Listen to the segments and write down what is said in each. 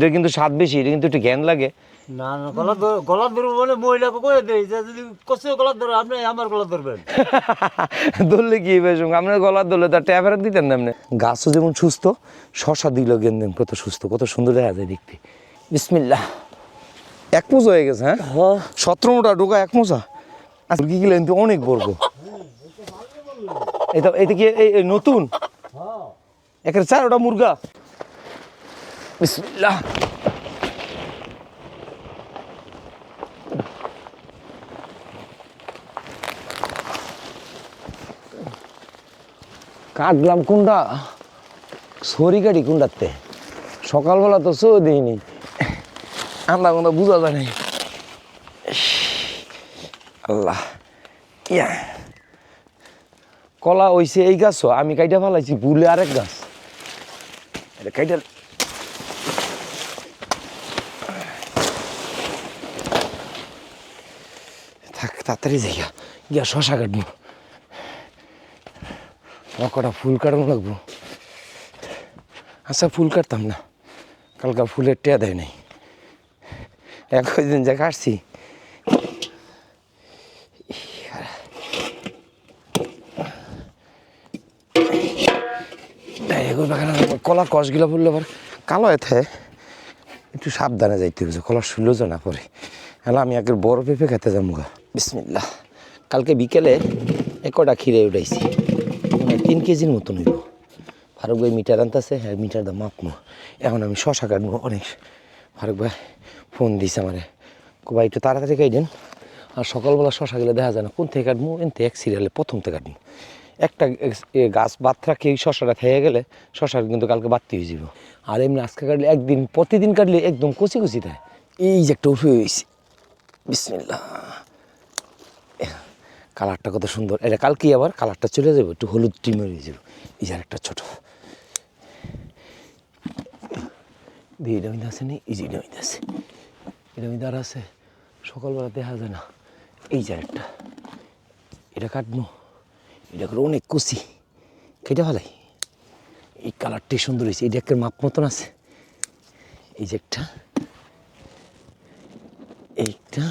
এটা কিন্তু স্বাদ বেশি এটা কিন্তু একটু জ্ঞান লাগে। না না গলা ধর- গলা ধরবো মানে মহিলাকে কয়ে দেয় যে যদি কষে গলা ধরে আপনি আমার গলা ধরবেন। ধরলে কি হবে আপনার গলা ধরলে তার ট্যাপ দিতেন না আপনি? গাছও যেমন সুস্থ শশা দিল গেন্দেন কত সুস্থ কত সুন্দর দেখা যায় দেখতে। বিসমিল্লাহ। এক মোজা হয়ে গেছে হ্যাঁ? হ্যাঁ। সতেরো মোটা ঢোকা এক মোজা। আচ্ছা কি গেলেন তো অনেক বর্গ এটা এটা কি নতুন? একের চারোটা মুরগা? বিসমিল্লাহ কাটলাম কোনটা সরি কাটি কোনটাতে সকালবেলা তো সো দিইনি। আন্দা কোনটা বুঝা যায় আল্লাহ, ইয়া। কলা হইছে এই গাছও, আমি কাইটা ফেলাইছি, ভুলে আরেক গাছ। এটা কাইটা থাক তাড়াতাড়ি যাইগা। গিয়া শশা কাটবো। কটা ফুল কাটানো লাগবো। আচ্ছা ফুল কাটতাম না। কালকা ফুলের টেয়া দেয় নাই। এক দিন যা কাটছি। কলার কষগুলো পড়লে আবার। কালো এতে একটু সাবধানে যাইতে হবে কলার শুলো না পরে হ্যালো আমি আগের বড় পেঁপে যাব গা বিসমিল্লা কালকে বিকেলে একটা খিরে উঠাইছি। মানে তিন কেজির মতন হইব। ফারুক ভাই মিটার আনতেছে হ্যাঁ মিটার দাম মাপমো এখন আমি শশা কাটবো, অনেক। ফারুক ভাই ফোন দিছে আমারে। ভাই, একটু তাড়াতাড়ি কাটেন আর সকালবেলা শশা গেলে দেখা যায় না কোন থেকে কাটবো এনতে এক সিরিয়ালে প্রথম থেকে কাটবো। একটা গাছ বাদ রাখে শশাটা খেয়ে গেলে শশার কিন্তু কালকে বাড়তি হয়ে যাব আর এমনি আজকে কাটলে একদিন, প্রতিদিন কাটলে একদম কচি কচি দেয়। এই যে একটা উঠে হয়েছে বিসমিল্লা কালারটা কত সুন্দর। এটা কালকে আবার কালারটা চলে যাবে, একটু হলুদ টিমের হয়ে যাবে। এই যে একটা ছোট। দিয়ে আছে নি? এই যে আছে। এটা আর আছে, সকালবেলা দেখা যায় না। এই যে একটা এটা কাটবো। এটা করে অনেক কুচি। কেটে ফেলাই। এই কালারটাই সুন্দর হয়েছে। এটা একটা মাপ মতন আছে। এই যে একটা। এইটা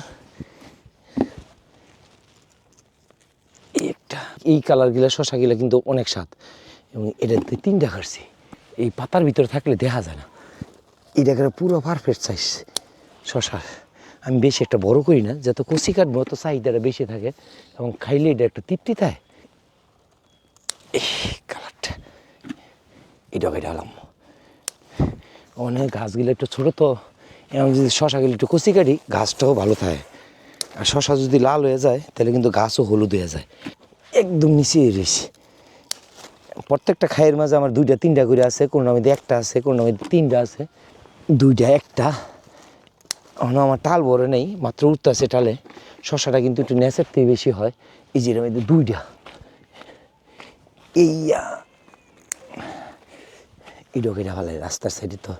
এই একটা এই কালারগুলা শশাগুলা কিন্তু অনেক স্বাদ। এবং এটাতে তিনটা কাটছি এই পাতার ভিতরে থাকলে দেখা যায় না। এটা করে পুরো পারফেক্ট সাইজ শশার আমি বেশি একটা বড় করি না, যত কচি কাটবো তো চাহিদাটা বেশি থাকে। এবং খাইলে এটা একটা তৃপ্তি থাকে এই কালারটা। এটা কেটে হলাম অনেক গাছগুলো একটু ছোটো তো, এবং যদি শশাগুলো একটু কচি কাটি, গাছটাও ভালো থাকে। আর শশা যদি লাল হয়ে যায়, তাহলে কিন্তু গাছও হলুদ হয়ে যায়। একদম নিচে রয়েছে। প্রত্যেকটা খাইয়ের মাঝে আমার দুইটা, তিনটা করে আছে, কোনো মধ্যে একটা আছে, কোনো মধ্যে তিনটা আছে। দুইটা, একটা। এখন আমার টাল বড় নেই, মাত্র উঠতে আছে টালে শশাটা কিন্তু একটু নেচের থেকে বেশি হয়। এই যে মধ্যে দুইটা। এইয়া। এই ডোকেটা ভালো রাস্তার সাইডে তো।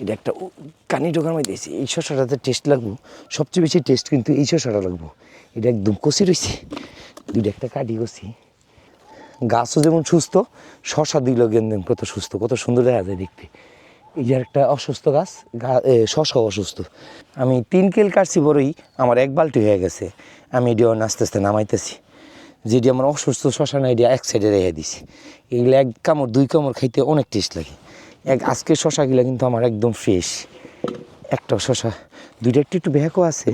এটা একটা কানি ডোকার মধ্যে এসে এই শশাটাতে টেস্ট লাগবো। সবচেয়ে বেশি টেস্ট কিন্তু এই শশাটা লাগবো। এটা একদম কষি রয়েছে। দুইটা একটা কাটি কষি গাছও যেমন সুস্থ, শশা দিল গেন্দেন কত সুস্থ, কত সুন্দর দেখা যায় দেখতে। এই যে একটা অসুস্থ গাছ শশাও অসুস্থ। আমি তিন কেল কাটছি বড়ই, আমার এক বালতি হয়ে গেছে। আমি এটিও আস্তে আস্তে নামাইতেছি। যেটি আমার অসুস্থ শশা না, এটি এক সাইডে রেখে দিছি। এগুলো এক কামড়, দুই কামড় খাইতে অনেক টেস্ট লাগে। এক, আজকের শশাগুলো কিন্তু আমার একদম ফ্রেশ একটা শশা, দুইটা একটু একটু ব্যাকও আছে,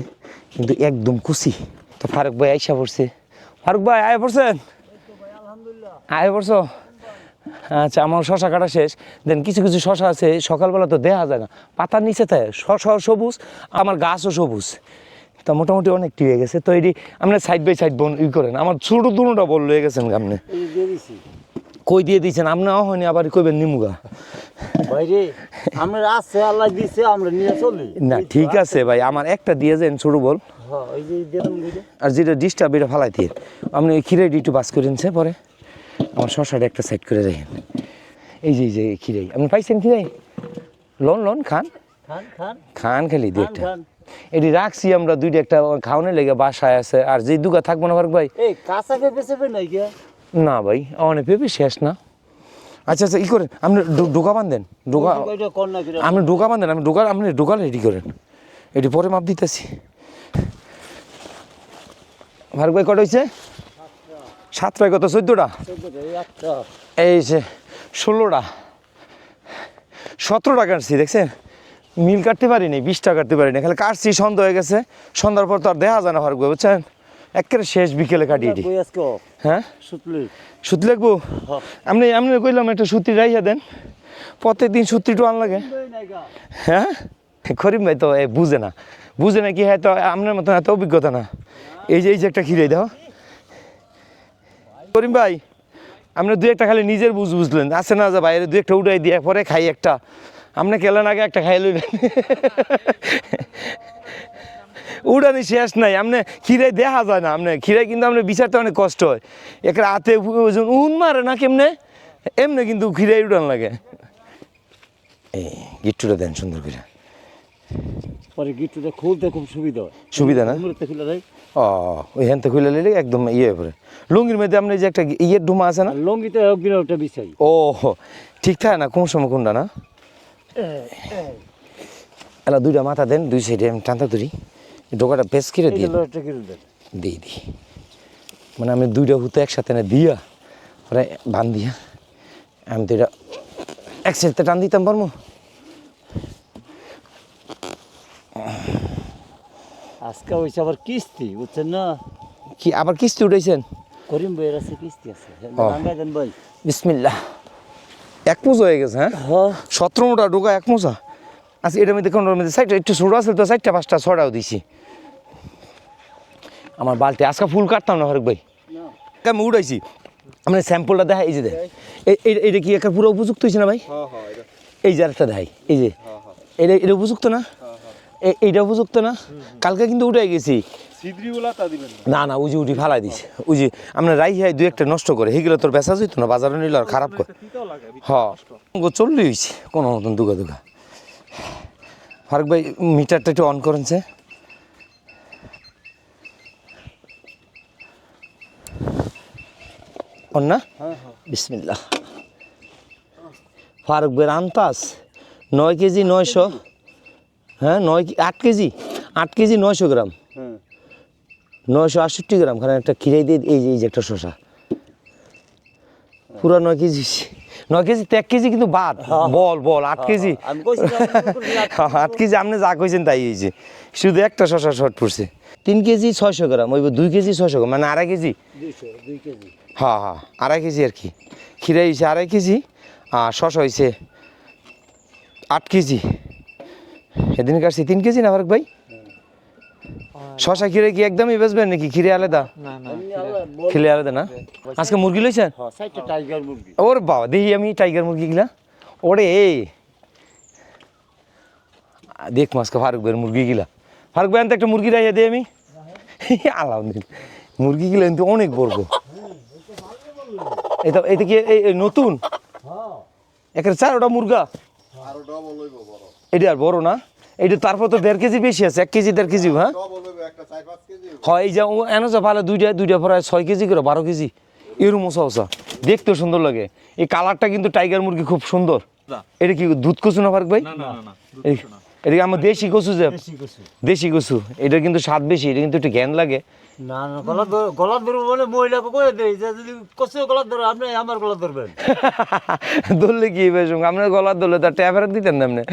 কিন্তু একদম কুচি। তো ফারুক ভাই আইসা পড়ছে। ফারুক ভাই, আয় পড়ছেন? আয় পড়ছো? আচ্ছা আমার শশা কাটা শেষ। দেন কিছু কিছু শশা আছে, সকালবেলা তো দেখা যায় না। পাতার নিচে থাকে, শশা সবুজ, আমার গাছও সবুজ। তা মোটামুটি অনেকটি হয়ে গেছে। তো এটি আপনার সাইড বাই সাইড বোন ই করেন। আমার ছোটো দুটো বল হয়ে গেছেন আপনি। কই দিয়ে দিয়েছেন? আপনাও হয়নি আবার কইবেন নিমুগা। বাইরে আমরা আছে আল্লাহ দিছে আমরা নিয়ে চলি। না ঠিক আছে ভাই আমার একটা দিয়ে যান ছোটো বল। আর যেটা ডিস্টার্ব এটা ফালাই দিয়ে। আপনি ওই খিরাই একটু বাস করে নিচ্ছে পরে। আমার শশাটা একটা সাইড করে রাখেন এই যে এই যে খিরাই আপনি পাইছেন খিরাই লোন লোন খান। খান খালি দুইটা এটি রাখছি আমরা দুইটা একটা খাওয়ানোর লেগে বাসায় আছে। আর যে দুগা থাকব না ভাই? কাঁচা পেঁপে চেপে নাই না ভাই অনেক পেঁপে শেষ না। আচ্ছা আচ্ছা ই করেন আপনি ডোকা বান্ধেন ডোকা আপনি ডোকা বান্ধেন আমি ডোকা আপনি ডোকা রেডি করেন। এটি পরে মাপ দিতেছি। ফারুক ভাই কটা হয়েছে সাতটায় কত? চোদ্দোটা? এই যে ষোলোটা। সতেরোটা কাটছি দেখছেন? মিল কাটতে পারিনি বিশটা কাটতে পারিনি। খালি কাটছি সন্ধ্যা হয়ে গেছে। সন্ধ্যার পর তো আর দেখা যায় না ভাই বুঝছেন? একেবারে শেষ বিকেলে কাটিয়ে দিই। হ্যাঁ? সুতি লাগবো আপনি আপনি কইলাম একটা সুতি রাইয়া দেন। প্রত্যেক দিন সুতি টু আন লাগে। হ্যাঁ? করিম ভাই তো এ বুঝে না। বুঝে না কি হ্যাঁ তো আপনার মতন এত অভিজ্ঞতা না। এই যে এই যে একটা খিরে দাও করিম ভাই আপনি দু একটা খালি নিজের বুঝ বুঝলেন। আছে না যা বাইরে দু একটা উঠাই দিয়ে পরে খাই একটা। আপনি কেলেন আগে একটা খাই লইলেন। উড়ানি শেষ নাই আপনি খিরাই দেখা যায় না আপনি খিরাই কিন্তু আপনি বিচারতে অনেক কষ্ট হয়। একের হাতে উন মারে না কেমনে এমনি কিন্তু খিরাই উড়ান লাগে। এই গিট্টুটা দেন সুন্দর করে। পরে গিট্টুটা খুলতে খুব সুবিধা হয়। সুবিধা না? ও ওই তো খুলে নিলে একদম ইয়ে করে লুঙ্গির মধ্যে আপনি যে একটা ইয়ের ডুমা আছে না? আর লঙ্গিতে ওটা বিছাই ও ঠিক থাকে না কোন সময় কোনটা না? এলা দুইটা মাথা দেন দুই সাইডে আমি টানতা ধরি ডোকাটা পেস করে দিয়ে দিই দিই মানে আমি দুইটা হুতো একসাথে না দিয়া ওরা বান দিয়া আমি তো এটা একসাথে টান দিতাম পারব আজকে হয়েছে আবার কিস্তি বুঝছেন না? কি আবার কিস্তি উঠাইছেন? করিম বইয়ের আছে কিস্তি আছে। বিসমিল্লা এক মোজা হয়ে গেছে হ্যাঁ? হ্যাঁ। সতেরো মোটা ঢোকা এক মোজা? আচ্ছা এটার মধ্যে কোনোটার মধ্যে? সাইডটা একটু ছোটো আছে তো সাইডটা পাঁচটা ছটাও দিছি। আমার বালতি আজকে ফুল কাটতাম না হরেক ভাই। আমি উঠাইছি। মানে স্যাম্পলটা দেখা এই যে দেখ। এই- কি একটা পুরো উপযুক্ত হয়েছে না ভাই? এই যে আরেকটা দেখাই এই যে। এটা এটা উপযুক্ত না? এইটা উপযুক্ত না? কালকে কিন্তু উঠাই গেছি। না? না উজি উঠি ফালাই দিছে। উজি আমরা রাই হাই দু একটা নষ্ট করে। সেগুলো তোর বেচা যেত না বাজারে নিলে আর খারাপ করে। তিতাও লাগে হ চল্লি হয়েছে কোনো মতন দুগা দুগা। ফারুক ভাই মিটারটা একটু অন করেন সে অন না? বিসমিল্লা ফারুক ভাইয়ের আন্তাস নয় কেজি নয়শো হ্যাঁ নয় কি- আট কেজি আট কেজি নয়শো গ্রাম। হ্যাঁ। নয়শো আটষট্টি গ্রাম খানে একটা খিরাই দিয়ে এই যে এই যে একটা শশা পুরা নয় কেজি নয় কেজি তো এক কেজি কিন্তু বাদ। বল বল আট কেজি। আট কেজি আপনি যা কইছেন তাই হয়েছে শুধু একটা শশা শর্ট পড়ছে। তিন কেজি ছয়শো গ্রাম ওই দুই কেজি ছয়শো গ্রাম মানে আড়াই কেজি। হ্যাঁ হ্যাঁ আড়াই কেজি আর কি। খিরাই হয়েছে আড়াই কেজি আর শশা হয়েছে আট কেজি। এদিন কাটছি তিন কেজি না ফারুক ভাই? শশা খিরে কি একদমই বেচবেন নাকি? খিরে আলাদা? বল আলাদা না? আজকে মুরগি লইছেন? হ্যাঁ সাইডটা টাইগার মুরগি। ওর বাবা দেখি আমি টাইগার মুরগিগুলা ওরে এই। দেখ মাসকে ফারুক ভাইয়ের মুরগিগুলা ফারুক ভাই আনতে একটা মুরগি রাইয়া দে আমি। আলাউদ্দিন মুরগিগুলা কিন্তু অনেক বর্গ এটা এটা কি এই নতুন? একের চারোটা মুরগা? আরও ডবল বড়। এটা আর বড় না? এটা তারপর তো দেড় কেজি বেশি আছে এক কেজি দেড় কেজি হ্যাঁ। হয় এই যে এনে যে ভালো দুইটা দুইটা প্রায় ছয় কেজি করে বারো কেজি। এরম মশা ওসা দেখতেও সুন্দর লাগে। এই কালারটা কিন্তু টাইগার মুরগি খুব সুন্দর। এটা কি দুধ কচু না ফারুক ভাই? না না না এই- এটা কি আমার দেশি কচু যে? দেশি কচু। এটা কিন্তু স্বাদ বেশি এটা কিন্তু একটু জ্ঞান লাগে। না না ধরবো মানে মহিলাকে কয়ে দেয় যে যদি কষে ধরো আপনি আমার গলা ধরবেন। ধরলে কি আপনার ধরলে তার ট্যাপ ফেরত দিতেন না আপনি।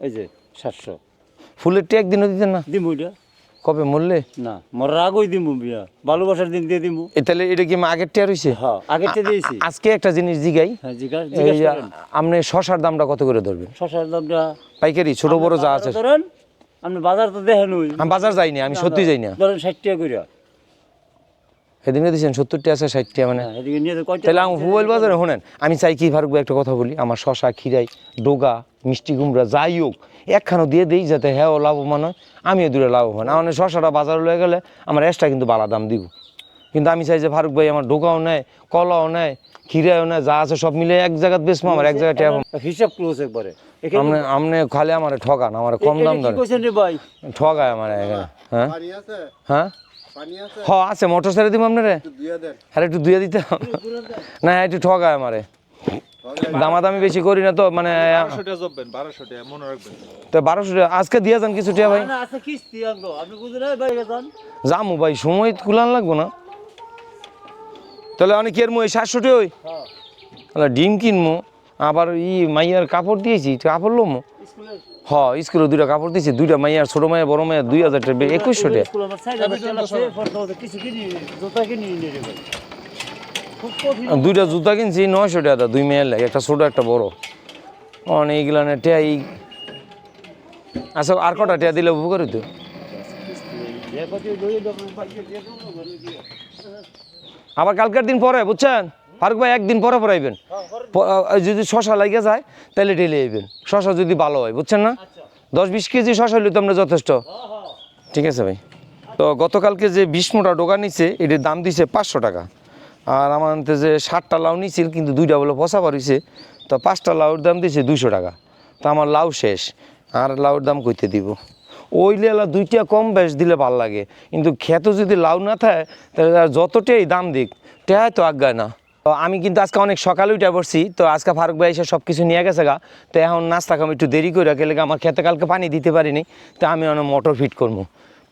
এই যে সাতশো। ফুলের ট্যাগ দিনও দিতেন না? দিমু এটা। কবে মরলে? না মরার আগেই দিমু বিয়া। ভালোবাসার দিন দিয়ে দিব এ তাহলে এটা কি আগের ট্যার হয়েছে হ্যাঁ আগের থেকে দিয়েছি। আজকে একটা জিনিস জিগাই। হ্যাঁ করেন। আপনি শশার দামটা কত করে ধরবেন? শশার দামটা পাইকারি ছোট বড় যা আছে। ধরেন। আপনি বাজার তো দেখেন ওই আমি বাজার যাইনি আমি সত্যি যাই না ধরেন ষাট টাকা করে দিয়েছেন সত্তরটি আছে ষাটটি মানে। হ্যাঁ তাহলে আমি বাজারে শোনেন আমি চাই কি ফারুক একটা কথা বলি আমার শশা খিরাই ডোগা মিষ্টি কুমড়া যাই হোক একখানো দিয়ে দিই যাতে হ্যাঁ লাভবান হয় আমিও দূরে লাভবান আমার শশাটা বাজারে লয়ে গেলে আমার এক্সট্রা কিন্তু বালা দাম দিব। কিন্তু আমি চাই যে ফারুক ভাই আমার ডোকাও নেয় কলাও নেয় খিরাও নেয় যা আছে সব মিলে এক জায়গায় বেশ আমার এক জায়গায় হিসাব ক্লোজ একবারে। আপনি আপনি খালি আমার ঠগান আমার কম দাম ধরে কইছেন রে ভাই? ঠগায় আমার হ্যাঁ? পানি আছে? হ্যাঁ? পানি আছে? হ আছে মোটর ছেড়ে দিব আপনারে? একটু দিয়ে দেন। আর একটু দুয়ে দিতে না একটু ঠকায় আমারে। দামাদামি বেশি করি না তো মানে টাকা টাকা মনে তো বারোশো টাকা আজকে দিয়ে যান কিছু টিয়া ভাই। না আছে কিস্তি আনলো। আপনি বুঝলেন ভাই যামু ভাই সময় কুলান লাগবো না। তাহলে অনেক এর মই সাতশো টাকা ওই হ্যাঁ। তাহলে ডিম কিনবো আবার ই মাইয়ার কাপড় দিয়েছি কাপড় লোমো? হ স্কুলে দুইটা কাপড় দিয়েছি দুইটা মাইয়ার ছোট মাইয়া বড় মাইয়া দুই হাজার টাকা একুশশো টাকা। দুইটা জুতা কিনছি নয়শো টাকা দুই মেয়ের লাগে একটা ছোট একটা বড়। অনেক এইগুলা না টিয়া এই আচ্ছা আর কটা টিয়া দিলে উপকার হইতো? আবার কালকের দিন পরে বুঝছেন? ফারুক ভাই একদিন পরে পরে আইবেন। যদি শশা লাগে যায় তাহলে ঢেলে আইবেন। শশা যদি ভালো হয় বুঝছেন না? দশ বিশ কেজি শশা হইলে তো আমরা যথেষ্ট। ঠিক আছে ভাই? তো গতকালকে যে বিশ মোটা ডোকা নিছে এটির দাম দিছে পাঁচশো টাকা। আর আমার হাতে যে ষাটটা লাউ নিছিল কিন্তু দুইটা বলে পচা পারিছে তো পাঁচটা লাউর দাম দিছে দুইশো টাকা। তো আমার লাউ শেষ আর লাউর দাম কইতে দিব। ওই লেলা দুইটা কম বেশ দিলে ভালো লাগে। কিন্তু খেত যদি লাউ না থাকে তাহলে যতটাই দাম দিক টেহাই তো আজ্ঞায় না। তো আমি কিন্তু আজকে অনেক সকালে উঠে পড়ছি, তো আজকে ফারুক ভাই এসে সব কিছু নিয়ে গেছে গা। তো এখন নাস্তা খাম একটু দেরি করে গেলে আমার খেতে কালকে পানি দিতে পারিনি। তো আমি অনেক মোটর ফিট করব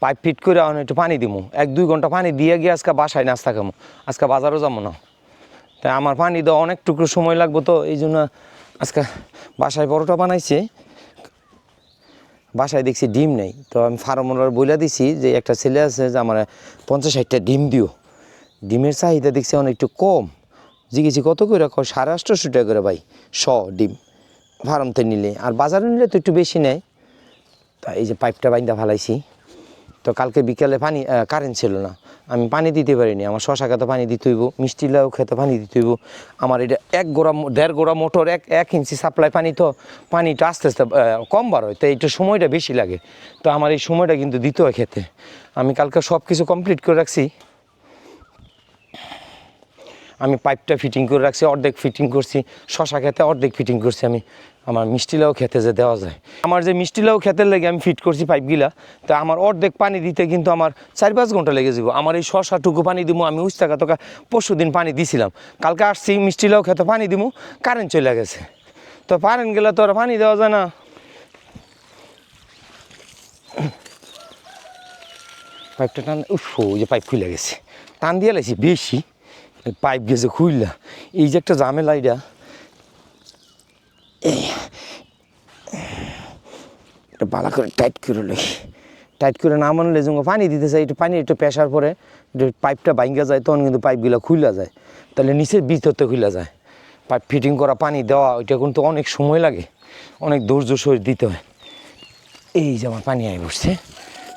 পাইপ ফিট করে এখন একটু পানি দিব এক, দুই ঘণ্টা পানি দিয়ে গিয়ে আজকে বাসায় নাস্তা খামো। আজকে বাজারও যাব না। তাই আমার পানি দেওয়া অনেক টুকরো সময় লাগবো তো, এই জন্য আজকে বাসায় পরোটা বানাইছে। বাসায় দেখছি ডিম নেই। তো আমি ফার্মলার বইলা দিছি যে একটা ছেলে আছে যে আমার পঞ্চাশ ষাটটা ডিম দিও। ডিমের চাহিদা দেখছি অনেক একটু কম। জিগেছি, কত করে কয়? সাড়ে আটশোশো টাকা করে ভাই, শ ডিম। ফার্মতে নিলে। আর বাজারে নিলে তো একটু বেশি নেয়। তা এই যে পাইপটা বাইন্দা ফালাইছি। তো কালকে বিকালে পানি কারেন্ট ছিল না। আমি পানি দিতে পারিনি। আমার শশা খেতে পানি দিতে হইব, মিষ্টি লাউ খেতে পানি দিতে হইব। আমার এটা এক গোড়া দেড় গোড়া মোটর, এক এক ইঞ্চি সাপ্লাই পানি তো পানিটা আস্তে আস্তে কম বার হয় তো এইটা সময়টা বেশি লাগে। তো আমার এই সময়টা কিন্তু দিতে হয় খেতে। আমি কালকে সব কিছু কমপ্লিট করে রাখছি। আমি পাইপটা ফিটিং করে রাখছি, অর্ধেক ফিটিং করছি, শশা খেতে অর্ধেক ফিটিং করছি আমি। আমার মিষ্টি লাউ খেতে যে দেওয়া যায়। আমার যে মিষ্টি লাউ খেতের লেগে আমি ফিট করছি পাইপগুলা, তা আমার অর্ধেক পানি দিতে কিন্তু আমার চার পাঁচ ঘণ্টা লেগে যাব আমার এই শশাটুকু পানি দিব আমি উস্তাকা তোকা পরশু দিন পানি দিছিলাম। কালকে আসছি মিষ্টি লাউ খেতে পানি দিব কারেন্ট চলে গেছে। তো পারেন গেলে তো আর পানি দেওয়া যায় না। পাইপটা টান, উফ যে পাইপ খুলে গেছে। টান দিয়ে লাইছি, বেশি। পাইপ গেছে খুললা এই যে একটা ঝামেলা এটা। এটা বালা করে টাইট করে লাগি টাইট করে না মানলে যখন পানি দিতে চাই, একটু পানি, একটু পেশার পরে পাইপটা ভাঙ্গা যায়, তখন কিন্তু পাইপগুলো খুলে যায়। তাহলে নিচের ভিতরতে খুলে যায়। পাইপ ফিটিং করা, পানি দেওয়া, ওইটা কিন্তু অনেক সময় লাগে। অনেক ধৈর্য সহিত দিতে হয়। এই যে আমার পানি আই বসছে।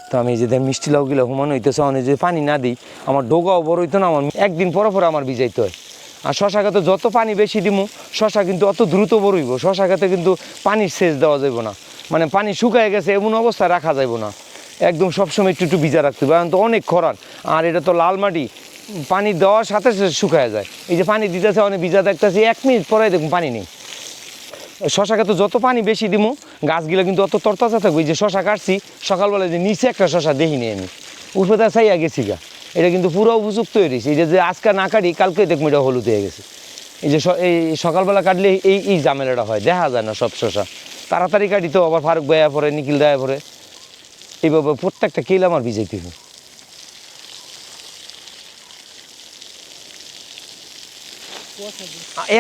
তো আমি যে মিষ্টি লাউগুলো হুমানো হইতেছে অনেক যদি পানি না দিই, আমার ডোগাও বড় হইতো না, আমার একদিন পরে পরে আমার ভিজাইতে হয়। আর শশা খাতে যত পানি বেশি দিমু, শশা কিন্তু অত দ্রুত বড় হইব শশা খাতে কিন্তু পানির সেচ দেওয়া যাইব না। মানে পানি শুকায় গেছে, এমন অবস্থায় রাখা যাইব না। একদম সবসময় একটু একটু ভিজা রাখতে হবে, এখন তো অনেক খরান আর এটা তো লাল মাটি, পানি দেওয়ার সাথে সাথে শুকায় যায়। এই যে পানি দিতেছে, অনেক ভিজা দেখতেছি, এক মিনিট পরে দেখুন পানি নেই। শশা তো যত পানি বেশি দিমু, গাছগুলো কিন্তু অত তরতাজা থাকবে। যে শশা কাটছি, সকালবেলা যে নিচে একটা শশা দেখিনি আমি। তার চাইয়া গেছি গা। এটা কিন্তু পুরো উপযুক্ত হয়ে রয়েছে। এটা যে আজকে না কাটি, কালকে দেখব এটা হলুদ হয়ে গেছে। এই যে এই সকালবেলা কাটলে এই এই ঝামেলাটা হয়, দেখা যায় না সব শশা। তাড়াতাড়ি কাটি তো, আবার ফারুক দেয়া পরে, নিখিল দেয়া পরে। এইভাবে প্রত্যেকটা কেল আমার বিজেপি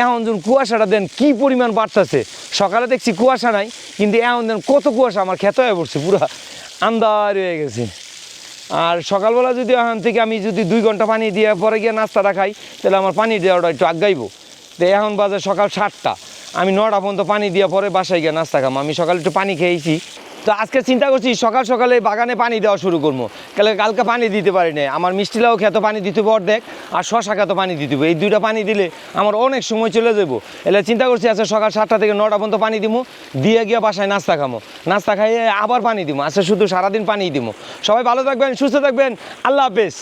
এখন যখন কুয়াশাটা দেন, কি পরিমাণ বাড়তেছে? সকালে দেখছি কুয়াশা নাই, কিন্তু এখন দেন কত কুয়াশা, আমার খেতে হয়ে পড়ছে, পুরো আন্দার হয়ে গেছে। আর সকালবেলা যদি এখন থেকে আমি যদি দুই ঘণ্টা পানি দিয়ে পরে গিয়ে নাস্তাটা খাই, তাহলে আমার পানি দেওয়াটা একটু আগাইবো। তো এখন বাজে সকাল সাতটা, আমি নটা পর্যন্ত পানি দিয়ে পরে বাসায় গিয়ে নাস্তা খাম। আমি সকালে একটু পানি খেয়েছি তো আজকে চিন্তা করছি, সকাল সকালে বাগানে পানি দেওয়া শুরু করব। কালকে কালকে পানি দিতে পারি না আমার মিষ্টিলাও খেত পানি দিতে পর দেখ আর শশা খেত পানি দিতে হবে। এই দুইটা পানি দিলে আমার অনেক সময় চলে যাব। এলে চিন্তা করছি, আজকে সকাল সাতটা থেকে নটা পর্যন্ত পানি দিবো দিয়ে গিয়ে বাসায় নাস্তা খামো। নাস্তা খাইয়ে আবার পানি দিবো আজকে শুধু সারাদিন পানি দিবো সবাই ভালো থাকবেন, সুস্থ থাকবেন। আল্লাহ হাফেজ।